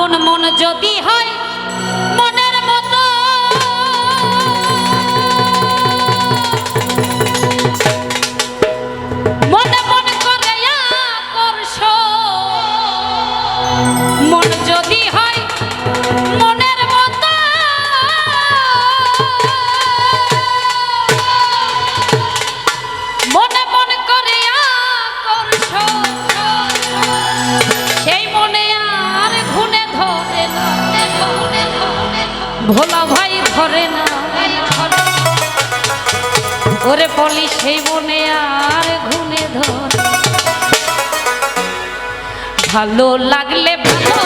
মন মন যদি হয় ভোলা ভাই ধরে না। ওরে বলি সেই বনে আর ঘুনে ধর। ভালো লাগলে ভালো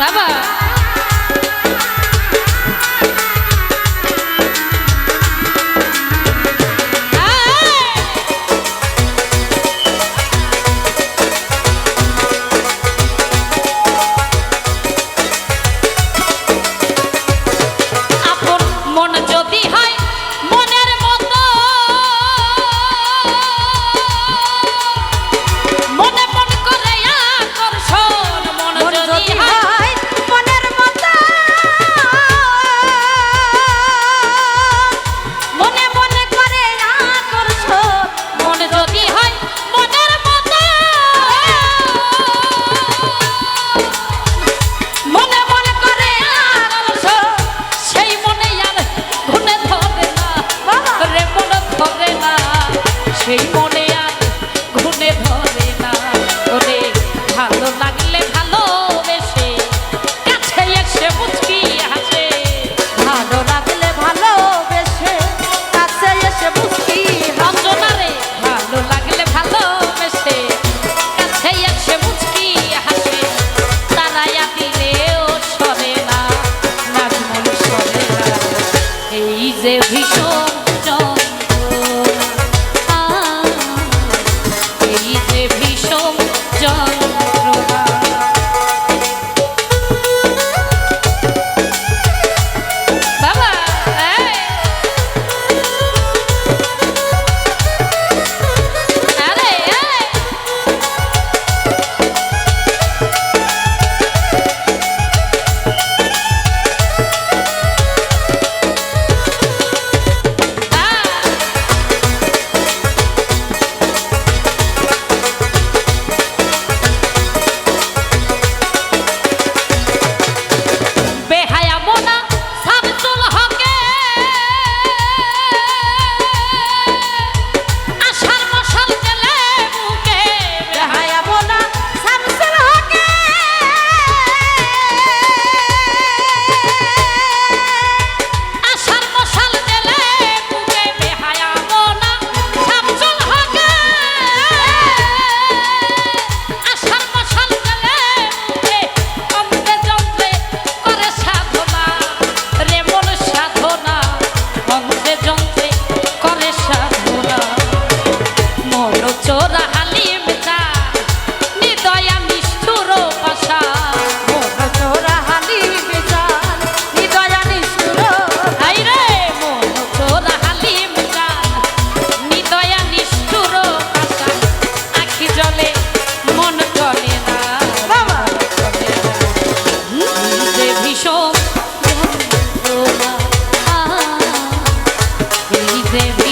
বাবা! যে ভীষণ de